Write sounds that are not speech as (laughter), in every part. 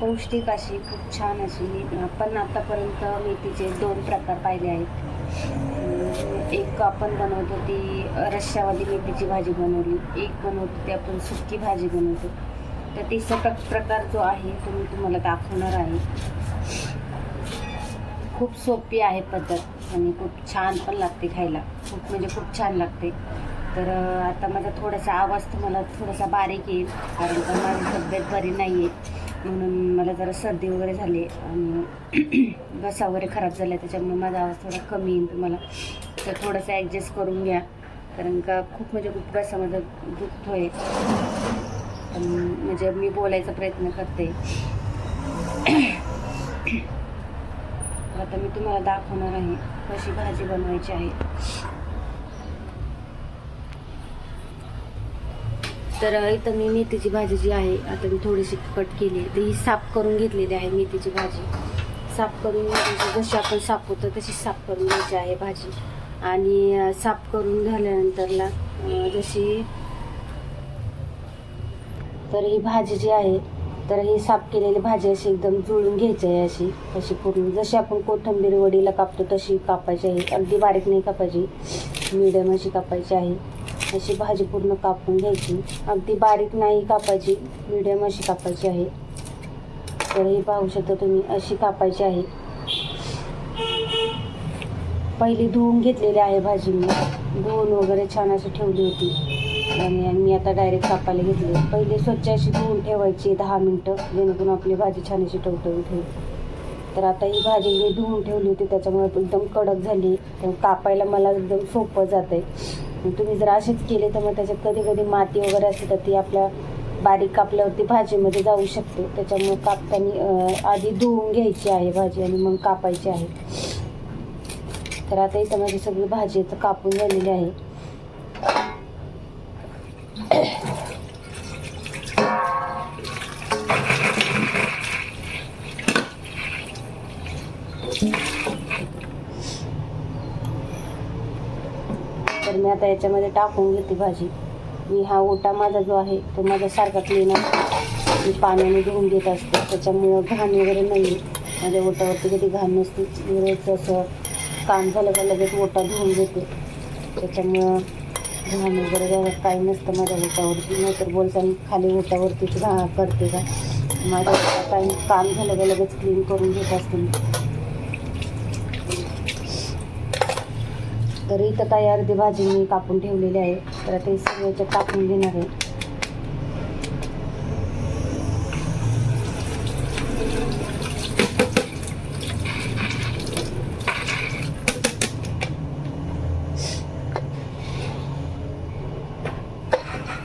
पौष्टिक अशी खूप छान अशी आपण आतापर्यंत मेथीचे दोन प्रकार पाहिले आहेत. एक आपण बनवतो ती रश्श्यावाली मेथीची भाजी बनवली एक बनवतो ती आपण सुकी भाजी बनवतो. तर तिसरा प्र- प्रकार जो आहे तो मी तुम्हाला दाखवणार आहे. खूप सोपी आहे पद्धत आणि खूप छान पण लागते खायला. खूप म्हणजे खूप छान लागते. तर आता माझा थोडासा आवाज तुम्हाला थोडासा बारीक येईल कारण का माझी तब्येत बरी नाही आहे म्हणून मला जरा सर्दी वगैरे झाली आणि (clears throat) घसा वगैरे खराब झाला त्याच्यामुळे माझा आवाज थोडा कमी येईल तुम्हाला. तर थोडंसं ॲडजस्ट करून घ्या. कारण का खूप म्हणजे खूप घसा माझा दुखतो आहे म्हणजे मी बोलायचा प्रयत्न करते. (clears throat) आता मी तुम्हाला दाखवणार आहे कशी भाजी बनवायची आहे. तर इथं मी मेथीची भाजी जी आहे आता मी थोडीशी कट केली तर ही साफ करून घेतलेली आहे मेथीची भाजी. साफ करून म्हणजे जशी आपण साफ होतो तशी साफ करून घ्यायची आहे भाजी. आणि साफ करून झाल्यानंतरला जशी तर ही भाजी जी आहे तर ही साफ केलेली भाजी अशी एकदम जुळून घ्यायची आहे अशी अशी पूर्ण. जशी आपण कोथिंबीर वडीला कापतो तशी कापायची आहे. अगदी बारीक नाही कापायची. मिडियम अशी कापायची आहे. अशी भाजी पूर्ण कापून घ्यायची. अगदी बारीक नाही कापायची मिडियम अशी कापायची आहे. तर ही पाहू शकता तुम्ही अशी कापायची आहे. पहिली धुवून घेतलेली आहे भाजी मी. धुवून वगैरे छान अशी ठेवली होती. आणि मी आता डायरेक्ट कापायला घेतली. पहिले स्वच्छ अशी धुवून ठेवायची दहा मिनटं जेणेकरून आपली भाजी छान अशी टवटवून ठेवली तर आता ही भाजी मी धुवून ठेवली होती त्याच्यामुळे एकदम कडक झाली. तर कापायला मला एकदम सोपं जात आहे तुम्ही जर असेच केले तर मग त्याच्यात कधी कधी माती वगैरे असते तर ती आपल्या बारीक कापल्यावरती भाजीमध्ये जाऊ शकते. त्याच्यामुळे कापताना आधी धुवून घ्यायची आहे भाजी आणि मग कापायची आहे. तर आता इथं माझी सगळी भाजी कापून झालेली आहे. तर मी आता याच्यामध्ये टाकून घेते भाजी. मी हा ओटा माझा जो आहे तो माझा सारखा क्लीन असतो. मी पाण्याने धुवून घेत असते. त्याच्यामुळं घाण वगैरे नाही माझ्या ओटावरती कधी घाण नसते. मी रोज असं काम झालं का लगेच ओटा धुवून घेते. त्याच्यामुळं घाण वगैरे काही नसतं माझ्या ओटावरती नाहीतर बोलताना खाली ओटावरतीच घा करते का? माझ्या काही काम झालं का लगेच क्लीन करून घेत असते मी. तर इथं काही अर्धी भाजी मी कापून ठेवलेली आहे. तर ते सगळं याच्यात टाकून घेणार आहे.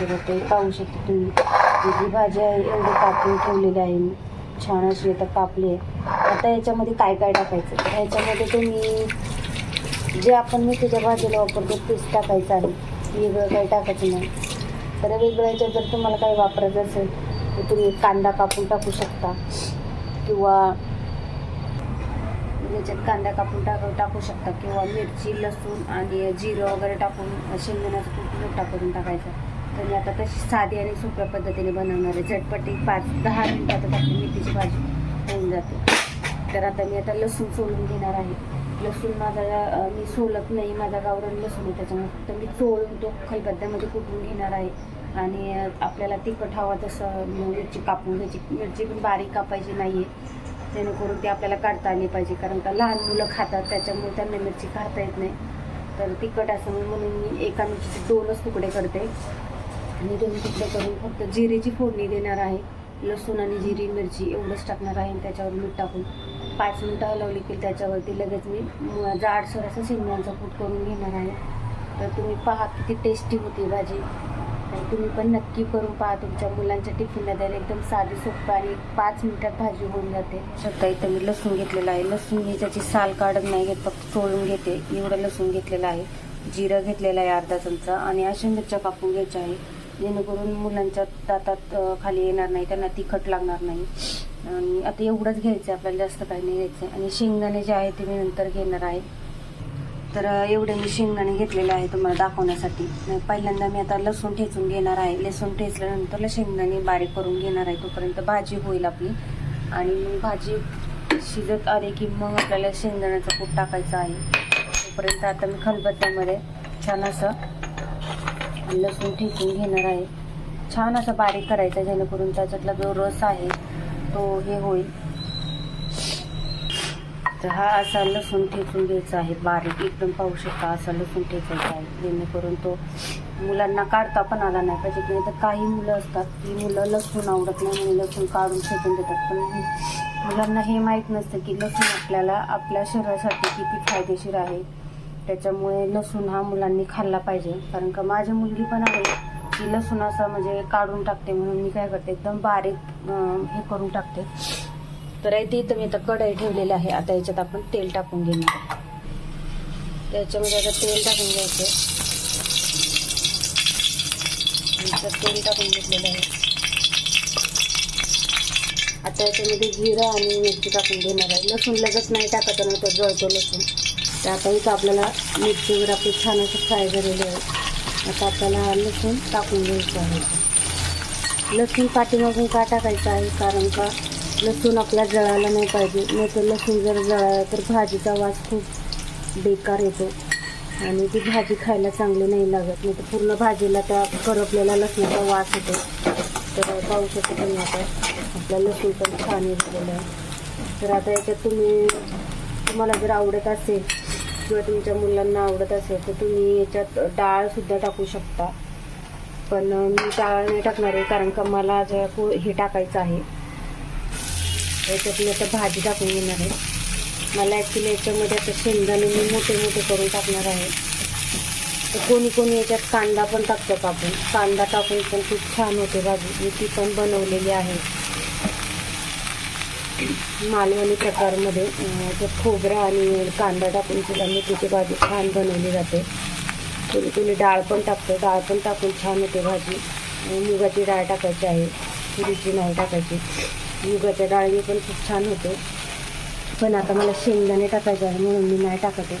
तर ते पाहू शकता तुम्ही जी भाजी आहे एवढी कापून ठेवलेली आहे मी. छान अशी आता कापली आहे. आता याच्यामध्ये काय काय टाकायचं? तर ह्याच्यामध्ये तुम्ही जे आपण मेथीच्या भाजीला वापरतो तेच टाकायचं आहे. वेगळं काही टाकायचं नाही. तर वेगवेगळ्याच्या जर तुम्हाला काही वापरायचं असेल तर तुम्ही कांदा कापून टाकू शकता. किंवा याच्यात कांदा कापून टाक टाकू शकता. किंवा मिरची लसूण आणि जिरं वगैरे टाकून शेंगदाण्याचं कूट मोठा करून टाकायचा. तर मी आता तशी साधी आणि सोप्या पद्धतीने बनवणार आहे. झटपटी पाच दहा मिनटात आपली मेथीची भाजी होऊन जाते. तर आता मी आता लसूण सोलून घेणार आहे. लसूण माझा मी सोलत नाही माझा गावरान लसूण आहे त्याच्यामुळे फक्त मी चोळून तो खलबत्त्यामध्ये कुटून घेणार आहे. आणि आपल्याला तिखट हवा तसं म्हणजे मिरची कापून घ्यायची. मिरची पण बारीक कापायची नाही आहे जेणेकरून ती आपल्याला काढता आली पाहिजे. कारण का लहान मुलं खातात त्याच्यामुळे त्यांना मिरची काढता येत नाही. तर तिखट असं म्हणून मी एका मिरचीचे दोनच तुकडे करते. आणि दोन तुकडे करून फक्त जिरेची फोडणी देणार आहे. लसूण आणि जिरी मिरची एवढंच टाकणार आहे आणि त्याच्यावर मीठ टाकून. पाच मिनटं हलवली की त्याच्यावरती लगेच मी जाडसर असं शेंगदाण्याचा कूट करून घेणार आहे. तर तुम्ही पहा किती टेस्टी होती भाजी. तर तुम्ही पण नक्की करून पहा तुमच्या मुलांच्या टिफिनला द्यायला एकदम साधी सोपं आणि पाच मिनटात भाजी होऊन जाते. शकता इथं मी लसूण घेतलेलं आहे. लसूण ही त्याची साल काढत नाही घेत फक्त चोळून घेते. एवढं लसूण घेतलेलं आहे. जिरं घेतलेलं आहे अर्धा चमचा आणि अशा मिरच्या कापून घ्यायच्या आहे. जेणेकरून मुलांच्या दातात खाली येणार नाही त्यांना तिखट लागणार नाही. आणि आता एवढंच घ्यायचं आहे आपल्याला जास्त काही नाही घ्यायचं आहे. आणि शेंगदाणे जे आहे ते मी नंतर घेणार आहे. तर एवढे मी शेंगदाणे घेतलेले आहे तुम्हाला दाखवण्यासाठी. पहिल्यांदा मी आता लसूण ठेचून घेणार आहे. लसूण ठेचल्यानंतर शेंगदाणे बारीक करून घेणार आहे. तोपर्यंत भाजी होईल आपली. आणि मग भाजी शिजत आली की मग आपल्याला शेंगदाण्याचं कूट टाकायचं आहे. तोपर्यंत आता मी खलबत्त्यामध्ये छान असं लसूण ठेचून घेणार आहे. छान असं बारीक करायचं जेणेकरून त्याच्यातला जो रस आहे तो हे होईल. तर हा असा लसूण ठेचून घ्यायचा आहे बारीक. एकदम पाहू शकता असा लसूण ठेचायचा आहे. जेणेकरून तो मुलांना काढता पण आला नाही पाहिजे. की तर काही मुलं असतात की मुलं लसूण आवडत नाही म्हणून लसूण काढून फेकून देतात. पण मुलांना हे माहीत नसतं की लसूण आपल्याला आपल्या शरीरासाठी किती फायदेशीर आहे. त्याच्यामुळे लसूण हा मुलांनी खाल्ला पाहिजे. कारण का माझी मुलगी पण आहे. की लसूण असं म्हणजे काढून टाकते म्हणून मी काय करते एकदम बारीक हे करून टाकते. तर इथे इथं मी आता कढई ठेवलेली आहे आता याच्यात आपण तेल टाकून घेणार त्याच्यामध्ये आता तेल टाकून घ्यायचं तेल टाकून घेतलेलं आहे. आता याच्यामध्ये जिरं आणि मिरची टाकून घेणार आहे. लसूण लगेच नाही टाकत नाही तर जळतो लसूण. तर आता इथं आपल्याला मिरची वगैरे आपली छान असं फ्राय झालेली आहे. आता आपल्याला लसूण टाकून घ्यायचं आहे. लसूण पाठीमागून का टाकायचं आहे? कारण का लसूण आपल्या जळायला नाही पाहिजे. नाही तर लसूण जर जळाला तर भाजीचा वास खूप बेकार येतो. आणि ती भाजी खायला चांगली नाही लागत. नाही तर पूर्ण भाजीला त्या करपलेला लसणाचा वास येतो. तर पाहू शकतो तुम्ही आता आपला लसूण पण छान येतलेलं आहे. तर आता याच्यात तुम्ही तुम्हाला जर आवडत असेल किंवा तुमच्या मुलांना आवडत असेल तर तुम्ही याच्यात डाळसुद्धा टाकू शकता. पण मी डाळ नाही टाकणार आहे कारण का मला जरा हे टाकायचं आहे. याच्यातली आता भाजी टाकून घेणार आहे. मला ॲक्च्युली याच्यामध्ये आता शेंगदाणे मी मोठे मोठे करून टाकणार आहे. तर कोणी कोणी याच्यात कांदा पण टाकतो आपण. कांदा टाकून पण खूप छान होते भाजी. मी ती पण बनवलेली आहे. मालवणी प्रकारमध्ये अं, खोबरं आणि कांदा टाकून सुद्धा मेथीची भाजी छान बनवली जाते. कोणी कोणी डाळ पण टाकतं. डाळ पण टाकून छान होते भाजी. मुगाची डाळ टाकायची आहे. तुरीची नाही टाकायची. मुगाच्या डाळी पण खूप छान होते. पण आता मला शेंगदाणे टाकायचे आहे म्हणून मी नाही टाकते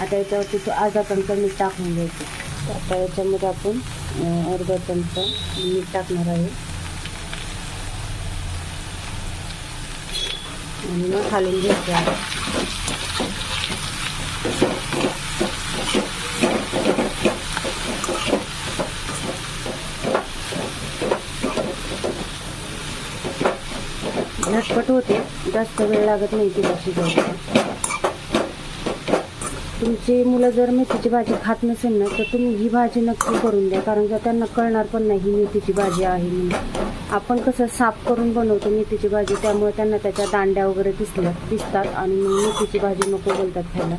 आता याच्यावरती तो अर्धा चमचा मीठ टाकून घ्यायचं. आता याच्यामध्ये आपण अं, अर्धा चमचा मीठ टाकणार आहे. आणि मग घालून घ्यायचं आहे झटपट होते. जास्त वेळ लागत नाही तिला शिजवायला तुमची मुलं जर मेथीची भाजी खात नसेल ना तर तुम्ही ही भाजी नक्की करून द्या कारण का त्यांना कळणार पण नाही ही मेथीची भाजी आहे म्हणून. आपण कसं साफ करून बनवतो मेथीची भाजी त्यामुळे त्यांना त्याच्या दांड्या वगैरे दिसल्या दिसतात आणि मग मेथीची भाजी नको बोलतात खायला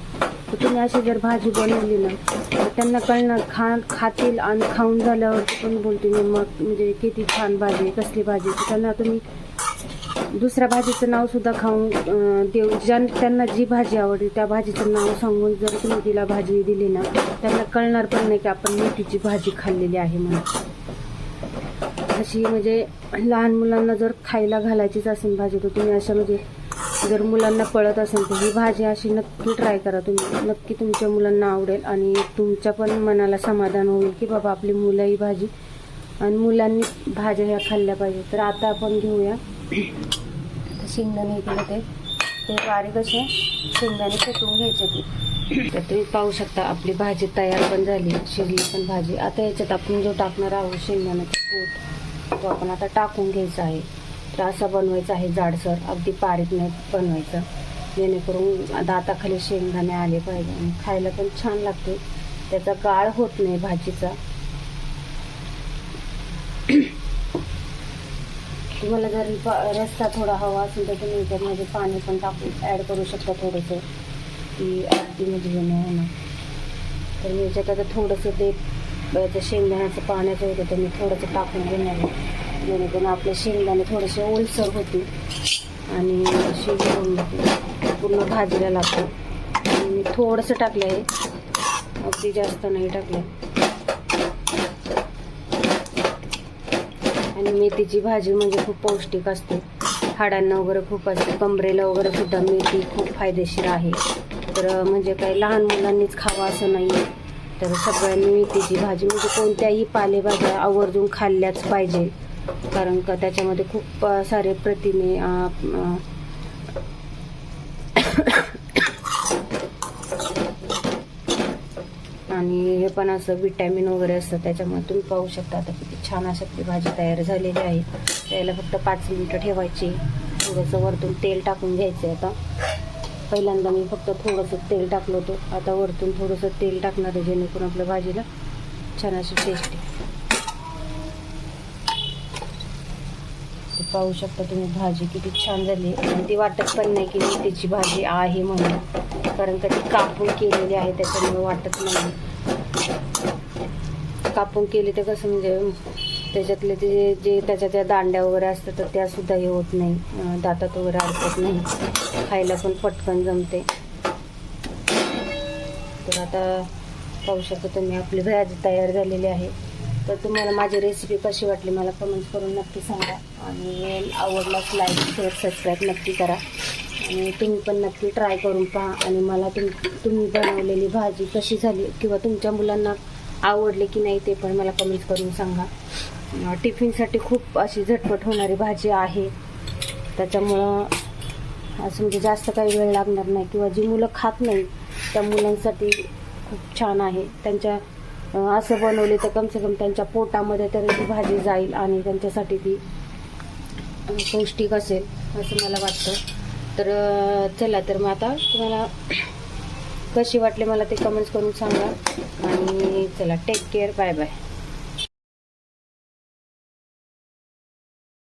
तर तुम्ही अशी जर भाजी बनवली ना तर त्यांना कळणार खा खातील आणि खाऊन झाल्यावरती पण बोलते मी मग म्हणजे किती छान भाजी कसली भाजी त्यांना तुम्ही दुसऱ्या भाजीचं नाव सुद्धा खाऊन देऊ ज्या त्यांना जी भाजी आवडली त्या भाजीचं नाव सांगून जर तुम्ही तिला भाजी दिली ना त्यांना कळणार पण नाही की आपण मेथीची भाजी खाल्लेली आहे म्हणून. अशी म्हणजे लहान मुलांना जर खायला घालायचीच असेल भाजी तर तुम्ही अशा म्हणजे जर मुलांना पळत असेल तर ही भाजी अशी नक्की ट्राय करा. तुम्ही नक्की तुमच्या मुलांना आवडेल आणि तुमच्या पण मनाला समाधान होईल की बाबा आपली मुलं ही भाजी आणि मुलांनी भाज्या ह्या खाल्ल्या पाहिजे तर आता आपण घेऊया. शेंगदाणे केलं ते ते बारीक असे शेंगदाणे फेटून घ्यायचे ते. तर तुम्ही पाहू शकता आपली भाजी तयार पण झाली शिजली पण भाजी. आता याच्यात आपण जो टाकणार आहोत शेंगदाण्याचा पोट तो आपण आता टाकून घ्यायचा आहे. तर असं बनवायचा आहे जाडसर. अगदी बारीक नाही बनवायचं. जेणेकरून दाताखाली शेंगदाणे आले पाहिजे आणि खायला पण छान लागते. त्याचा गाळ होत नाही भाजीचा. तुम्हाला जर प- थोडा हवा असेल तर तुम्ही त्यामध्ये पाणी पण टाकून ॲड करू शकता थोडंसं. की अगदी म्हणजे नाही होणार. तर मी याच्यात आता थोडंसं ते तर शेंगदाण्याचं पाण्याचं होतं तर मी थोडंसं टाकून घेणार जेणेकरून आपले शेंगदाणे थोडेसे ओलसर होतील आणि शिजवून पूर्ण भाजीला लागतो आणि मी थोडंसं टाकलं आहे. अगदी जास्त नाही टाकलं. आणि मेथीची भाजी म्हणजे खूप पौष्टिक असते. हाडांना वगैरे खूप असते. कमरेला वगैरे सुद्धा मेथी खूप फायदेशीर आहे. तर म्हणजे काही लहान मुलांनीच खावं असं नाही. आहे तर सगळ्यांनी मेथीची भाजी म्हणजे कोणत्याही पालेभाज्या आवर्जून खाल्ल्याच पाहिजे. कारण का त्याच्यामध्ये खूप सारे प्रथिने आणि हे पण असं विटॅमिन वगैरे असतं त्याच्यामुळे तुम्ही पाहू शकता आता किती छान अशी आपली भाजी तयार झालेली आहे. त्याला फक्त पाच मिनटं ठेवायची. थोडंसं वरतून तेल टाकून घ्यायचं आता. पहिल्यांदा मी फक्त थोडंसं तेल टाकलं होतं. आता वरतून थोडंसं तेल टाकणार आहे जेणेकरून आपल्या भाजीला छान अशी टेस्ट पाहू शकता तुम्ही भाजी किती छान झाली आणि ती वाटत पण नाही की मेथीची भाजी आहे म्हणून. कारण का ती कापून केलेली आहे त्याच्यामुळे वाटत नाही. कापून केली तर कसं म्हणजे त्याच्यातले ते जे त्याच्या त्या दांड्या वगैरे असतात तर त्या सुद्धा हे होत नाही. दातात वगैरे अडकत नाही. खायला पण पटकन जमते. तर आता पाहू शकता तुम्ही आपली भाजी तयार झालेली आहे. तर तुम्हाला माझी रेसिपी कशी वाटली मला कमेंट करून नक्की सांगा. आणि आवडलाच लाईक शेअर सबस्क्राईब नक्की करा. आणि तुम्ही पण नक्की ट्राय करून पहा. आणि मला तुम तुम्ही बनवलेली भाजी कशी झाली किंवा तुमच्या मुलांना आवडले की नाही ते पण मला कमेंट करून सांगा. टिफिनसाठी खूप अशी झटपट होणारी भाजी आहे. त्याच्यामुळं असं म्हणजे जास्त काही वेळ लागणार नाही किंवा जी मुलं खात नाही त्या मुलांसाठी खूप छान आहे. त्यांच्या असं बनवले तर कमसे कम त्यांच्या पोटामध्ये तरी ती भाजी जाईल आणि त्यांच्यासाठी ती पौष्टिक असेल असं मला वाटतं. तर चला तर मग आता तुम्हाला कशी वाटली मला ते कमेंट्स करून सांगा. आणि चला टेक केअर बाय बाय